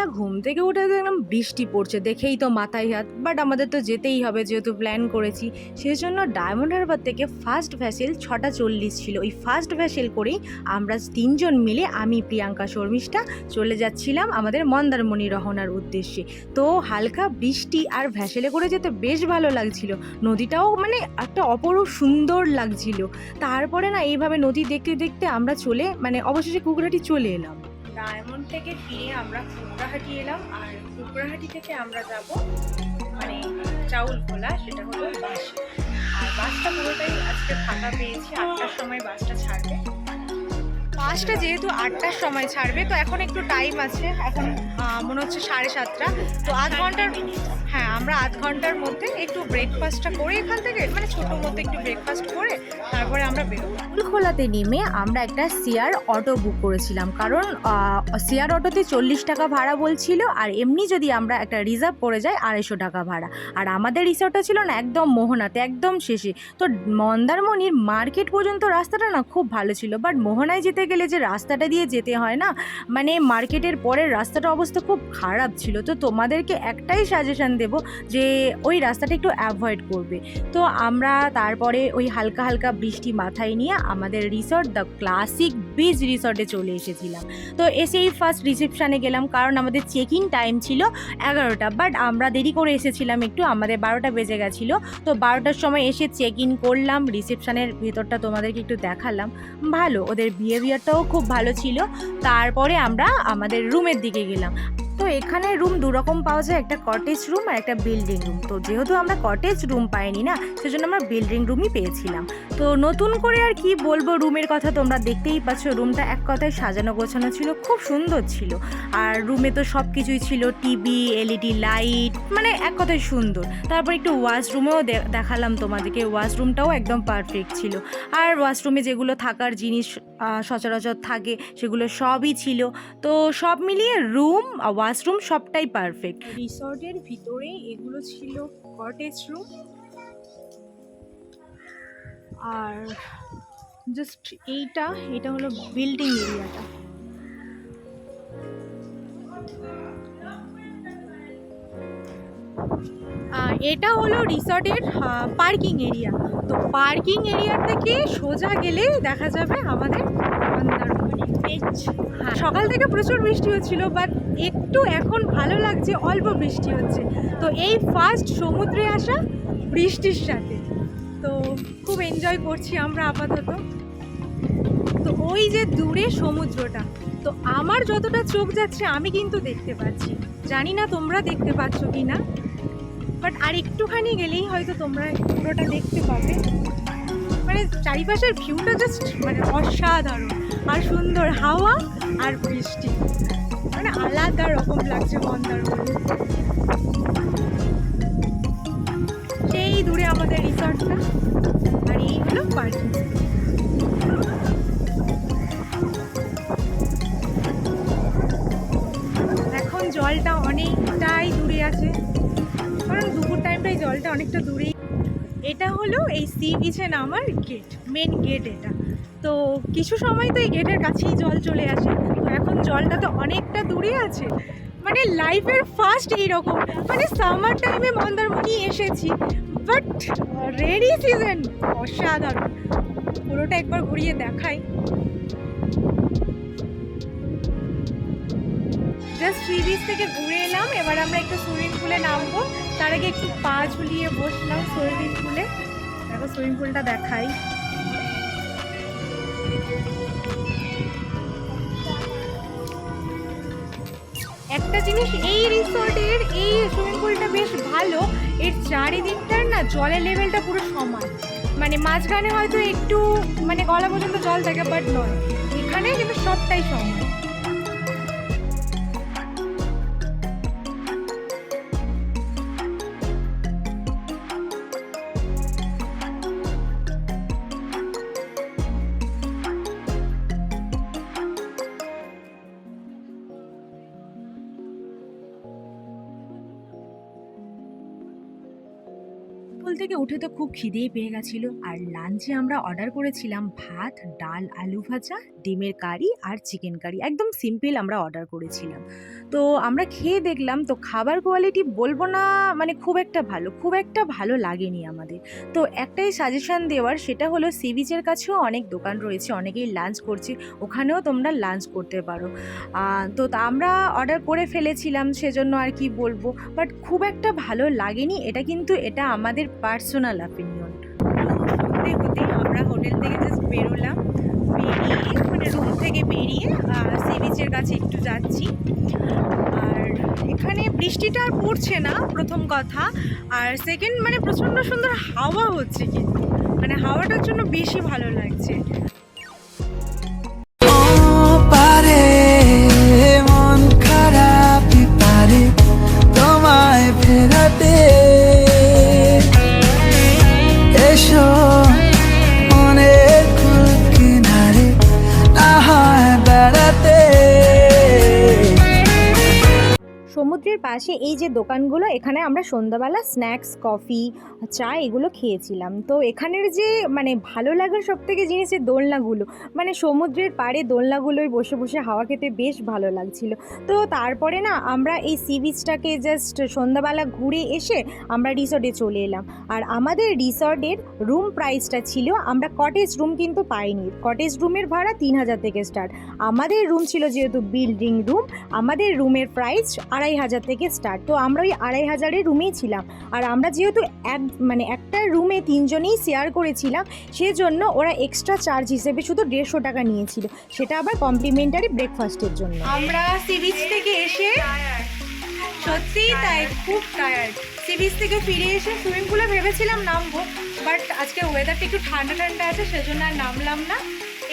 সকালবেলা ঘুম থেকে উঠে দেখলাম বৃষ্টি পড়ছে, দেখেই তো মাথায় হাত। বাট আমাদের তো যেতেই হবে, যেহেতু প্ল্যান করেছি। সেই জন্য ডায়মন্ড হারবার থেকে ফার্স্ট ভ্যাসেল ছটা চল্লিশ ছিল। ওই ফার্স্ট ভ্যাসেল করেই আমরা তিনজন মিলে আমি, প্রিয়াঙ্কা, শর্মিষ্ঠা চলে যাচ্ছিলাম আমাদের মন্দারমণি রহনার উদ্দেশ্যে। তো হালকা বৃষ্টি আর ভ্যাসেলে করে যেতে বেশ ভালো লাগছিল। নদীটাও মানে একটা অপরূপ সুন্দর লাগছিল। তারপরে না, এইভাবে নদী দেখতে দেখতে আমরা চলে মানে অবশেষে কুকুরহাটি চলে এলাম। ডায়মন্ড থেকে ফিরে আমরা কুকরাহাটি এলাম, আর কুকরাহাটি থেকে আমরা যাব মানে চাউল খোলা, সেটা হলো বাস আর বাসটা পুরোটাই আজকে ফাঁকা পেয়েছি, আটটার সময় বাসটা ছাড়বে। বাসটা যেহেতু আটটার সময় ছাড়বে, তো এখন একটু টাইম আছে। এখন মনে হচ্ছে সাড়ে সাতটা। তো আধ ঘণ্টার হ্যাঁ আমরা আধ ঘণ্টার মধ্যে একটু ব্রেকফাস্টটা করে এখান থেকে মানে ছোটোর মধ্যে একটু ব্রেকফাস্ট করে তারপরে আমরা বেরোবো। ফুলখোলাতে নেমে আমরা একটা শেয়ার অটো বুক করেছিলাম। কারণ শেয়ার অটোতে চল্লিশ টাকা ভাড়া বলছিল, আর এমনি যদি আমরা একটা রিজার্ভ করে যাই আড়াইশো টাকা ভাড়া। আর আমাদের রিসর্টটা ছিল না একদম মোহনাতে, একদম শেষে। তো মন্দারমণির মার্কেট পর্যন্ত রাস্তাটা না খুব ভালো ছিল বাট মোহনায় যেতে গেলে যে রাস্তাটা দিয়ে যেতে হয় না মানে মার্কেটের পরের রাস্তাটা অবস্থা খুব খারাপ ছিল। তো তোমাদেরকে একটাই সাজেশান দেব যে, ওই রাস্তাটা একটু অ্যাভয়েড করবে। তো আমরা তারপরে ওই হালকা হালকা বৃষ্টি মাথায় নিয়ে আমাদের রিসর্ট দ্য ক্লাসিক বিচ রিসর্টে চলে এসেছিলাম। তো এসেই ফার্স্ট রিসেপশানে গেলাম, কারণ আমাদের চেক ইন টাইম ছিল এগারোটা বাট আমরা দেরি করে এসেছিলাম একটু, আমাদের বারোটা বেজে গেছিল। তো বারোটার সময় এসে চেক ইন করলাম রিসেপশানের ভেতরটা তোমাদেরকে একটু দেখালাম। ভালো, ওদের বিহেভিয়ারটাও খুব ভালো ছিল। তারপরে আমরা আমাদের রুমের দিকে গেলাম। তো এখানে রুম দুরকম পাওয়া যায়, একটা কটেজ রুম আর একটা বিল্ডিং রুম তো যেহেতু আমরা কটেজ রুম পাইনি না, সেজন্য আমরা বিল্ডিং রুমই পেয়েছিলাম। তো নতুন করে আর কি বলব রুমের কথা তোমরা দেখতেই পাচ্ছ রুমটা এক কথায় সাজানো গোছানো ছিল, খুব সুন্দর ছিল। আর রুমে তো সব কিছুই ছিল টিভি এলইডি লাইট মানে এক কথায় সুন্দর। তারপর একটু ওয়াশরুমেও দেখালাম তোমাদেরকে ওয়াশরুমটাও একদম পারফেক্ট ছিল। আর ওয়াশরুমে যেগুলো থাকার জিনিস সচরাচর থাকে, সেগুলো সবই ছিল। তো সব মিলিয়ে রুম ওয়াশরুম সবটাই পারফেক্ট রিসর্টের ভিতরে এগুলো ছিল কটেজ রুম আর জাস্ট এইটা, এটা হলো বিল্ডিং এরিয়াটা এটা হলো রিসর্টের পার্কিং এরিয়া। তো পার্কিং এরিয়া থেকে সোজা গেলে দেখা যাবে আমাদের হ্যাঁ সকাল থেকে প্রচুর বৃষ্টি হচ্ছিল বাট একটু এখন ভালো লাগছে, অল্প বৃষ্টি হচ্ছে। তো এই ফার্স্ট সমুদ্রে আসা বৃষ্টির সাথে। তো খুব এনজয় করছি আমরা আপাতত। তো ওই যে দূরে সমুদ্রটা, তো আমার যতটা চোখ যাচ্ছে আমি কিন্তু দেখতে পাচ্ছি। জানি না তোমরা দেখতে পাচ্ছ কি না বাট আর একটুখানি গেলেই হয়তো তোমরা পুরোটা দেখতে পাবে। মানে চারিপাশের ভিউটা জাস্ট মানে অসাধারণ। আর সুন্দর হাওয়া আর বৃষ্টি। মানে আলাদা রকম লাগছে মন্দারমণি। সেই দূরে আমাদের রিসর্টটা। আর এই হলো পার্কিং এখন জলটা অনেকটাই দূরে আছে। কারণ দুপুর টাইমটাই জলটা অনেকটা দূরেই। এটা হলো এই সি বিচে নামার গেট মেন গেট এটা। তো কিছু সময় তো এই গেটের কাছেই জল চলে আসে। তো এখন জলটা তো অনেকটা দূরে আছে। মানে লাইফের ফার্স্ট এইরকম। মানে সামার টাইমে মন্দারমণি এসেছি। বাট রেডি সিজন অসাধারণ। পুরোটা একবার ঘুরিয়ে দেখাই। জাস্ট সি বিচ থেকে ঘুরে এলাম। এবার আমরা একটু সুইমিং পুলে নামবো। তার আগে একটু পা ঝুলিয়ে বসলাম সুইমিং পুলে। দেখো, সুইমিং পুলটা দেখাই। একটা জিনিস, এই রিসর্টের এই সুইমিং পুলটা বেশ ভালো। এর চারিদিকটার না জলের লেভেলটা পুরো সমান। মানে মাঝখানে হয়তো একটু মানে গলা পর্যন্ত জল থাকে বাট নয়। এখানে কিন্তু সবটাই সমান। পুল থেকে উঠে তো খুব খিদেই পেয়ে গেছিল। আর লাঞ্চে আমরা অর্ডার করেছিলাম ভাত, ডাল, আলু ভাজা, ডিমের কারি আর চিকেন কারি একদম সিম্পল আমরা অর্ডার করেছিলাম। তো আমরা খেয়ে দেখলাম, তো খাবার কোয়ালিটি বলব না মানে খুব একটা ভালো, খুব একটা ভালো লাগেনি আমাদের। তো একটাই সাজেশন দেওয়ার, সেটা হলো সি বিচের কাছেও অনেক দোকান রয়েছে, অনেকেই লাঞ্চ করছে, ওখানেও তোমরা লাঞ্চ করতে পারো। তা আমরা অর্ডার করে ফেলেছিলাম, সেজন্য আর কি বলব। বাট খুব একটা ভালো লাগেনি, এটা কিন্তু, এটা আমাদের পার্সোনাল অপিনিয়ন হতে আমরা হোটেল থেকে জাস্ট বেরোলাম, বেরিয়ে মানে রুম থেকে বেরিয়ে সি বিচের কাছে একটু যাচ্ছি। আর এখানে বৃষ্টিটা আর পড়ছে না, প্রথম কথা। আর সেকেন্ড মানে প্রচণ্ড সুন্দর হাওয়া হচ্ছে কিন্তু। মানে হাওয়াটার জন্য বেশি ভালো লাগছে। সমুদ্রের পাশে এই যে দোকানগুলো, এখানে আমরা সন্ধ্যাবেলা স্ন্যাক্স, কফি, চা এগুলো খেয়েছিলাম। তো এখানের যে মানে ভালো লাগার সব থেকে জিনিস জিনিসের দোলনাগুলো। মানে সমুদ্রের পাড়ে দোলনাগুলোয় বসে বসে হাওয়া খেতে বেশ ভালো লাগছিল। তো তারপরে না আমরা এই সি বিচটাকে জাস্ট সন্ধ্যাবেলা ঘুরে এসে আমরা রিসর্টে চলে এলাম। আর আমাদের রিসর্টের রুম প্রাইসটা ছিল, আমরা কটেজ রুম কিন্তু পাইনি। কটেজ রুমের ভাড়া তিন হাজার থেকে স্টার্ট আমাদের রুম ছিল যেহেতু বিল্ডিং রুম আমাদের রুমের প্রাইস আড়াই হাজার থেকে স্টার্ট তো আমরা ওই আড়াই হাজারের রুমেই ছিলাম। আর আমরা যেহেতু এক মানে একটা রুমে তিনজনেই শেয়ার করেছিলাম, সেজন্য ওরা এক্সট্রা চার্জ হিসেবে শুধু দেড়শো টাকা নিয়েছিল। সেটা আবার কমপ্লিমেন্টারি ব্রেকফাস্টের জন্য। আমরা সি বিচ থেকে এসে, সত্যিই তাই, খুব টায়ার্ড সি বিচ থেকে ফিরে এসে সুইমিং পুলে ভেবেছিলাম নামবো বাট আজকে ওয়েদারটা একটু ঠান্ডা ঠান্ডা আছে, সেজন্য আর নামলাম না।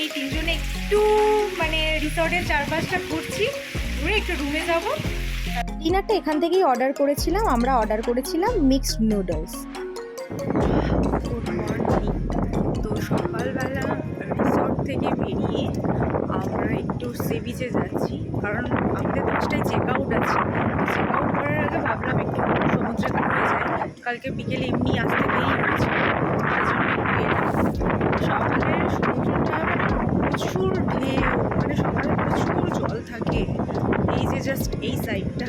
এই তিনজনে একটু মানে রিসর্টের চারপাশটা ঘুরছি, ঘুরে একটু রুমে যাব। ডিনারটা এখান থেকেই অর্ডার করেছিলাম, আমরা অর্ডার করেছিলাম মিক্সড নুডলস তো সকালবেলা রিসর্ট থেকে বেরিয়ে আমরা একটু সি বিচে যাচ্ছি, কারণ আমাদের দশটায় চেক আউট আছে। চেক আউট করার আগে ভাবলাম একটু সমুদ্রে ঘুরে যায় কালকে বিকেলে এমনি আসতে দেরি হয়েছে সকালের সমুদ্রটা প্রচুর ঢেউ মানে সকালে প্রচুর জল থাকে। এই যে জাস্ট এই সাইডটা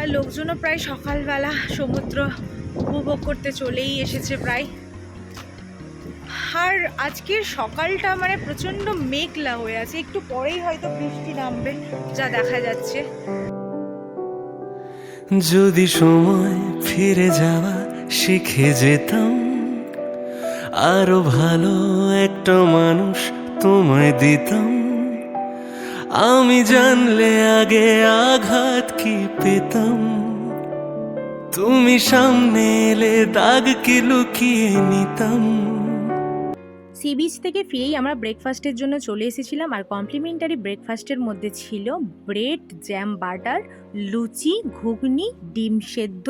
আর লোকজনও প্রায় সকালবেলা সমুদ্র উপভোগ করতে চলেই এসেছে প্রায়। আর আজকের সকালটা মানে প্রচণ্ড মেঘলা হয়ে আছে। একটু পরেই হয়তো বৃষ্টি নামবে, যা দেখা যাচ্ছে। যদি সময় ফিরে যাওয়া শিখে যেতাম, আরও ভালো একটা মানুষ তোমায় দিতাম। আমি জানলে আগে আঘাত কি পেতাম? তুমি সামনে এলে দাগ কি লুকিয়ে নিতাম? সি বিচ থেকে ফিরেই আমরা ব্রেকফাস্টের জন্য চলে এসেছিলাম আর কমপ্লিমেন্টারি ব্রেকফাস্টের মধ্যে ছিল ব্রেড জ্যাম বাটার লুচি, ঘুগনি, ডিম সেদ্ধ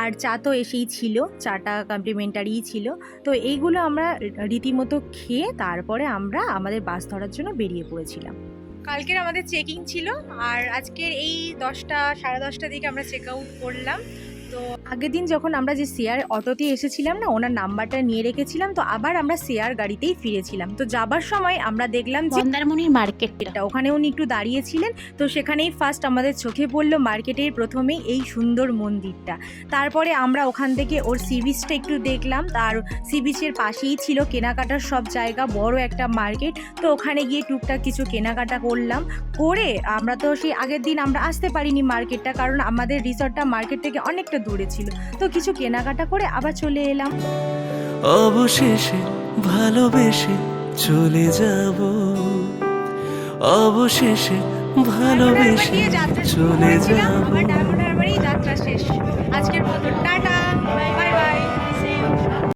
আর চা তো এসেই ছিল, চাটা কমপ্লিমেন্টারিই ছিল। তো এইগুলো আমরা রীতিমতো খেয়ে তারপরে আমরা আমাদের বাস ধরার জন্য বেরিয়ে পড়েছিলাম। কালকের আমাদের চেকিং ছিল আর আজকের এই দশটা, সাড়ে দশটা দিকে আমরা চেক আউট করলাম। আগের দিন যখন আমরা যে শেয়ার অটোতে এসেছিলাম না ওনার নাম্বারটা নিয়ে রেখেছিলাম তো আবার আমরা শেয়ার গাড়িতেই ফিরেছিলাম। তো যাবার সময় আমরা দেখলাম যে মন্দারমণির মার্কেটটা ওখানে উনি একটু দাঁড়িয়েছিলেন তো সেখানেই ফার্স্ট আমাদের চোখে পড়ল মার্কেটের প্রথমেই এই সুন্দর মন্দিরটা। তারপরে আমরা ওখান থেকে ওর সি বিচটা একটু দেখলাম তার সি বিচের পাশেই ছিল কেনাকাটার সব জায়গা বড় একটা মার্কেট তো ওখানে গিয়ে টুকটাক কিছু কেনাকাটা করলাম। করে আমরা তো সেই আগের দিন আমরা আসতে পারিনি মার্কেটটা কারণ আমাদের রিসর্টটা মার্কেট থেকে অনেকটা দূরে ছিল। তো কিছু কেনাকাটা করে আবার চলে এলাম। অবশেষে ভালোবেসে চলে যাব। অবশেষে ভালোবেসে চলে যাব। যাত্রা শেষ। আজকের মতো টাটা।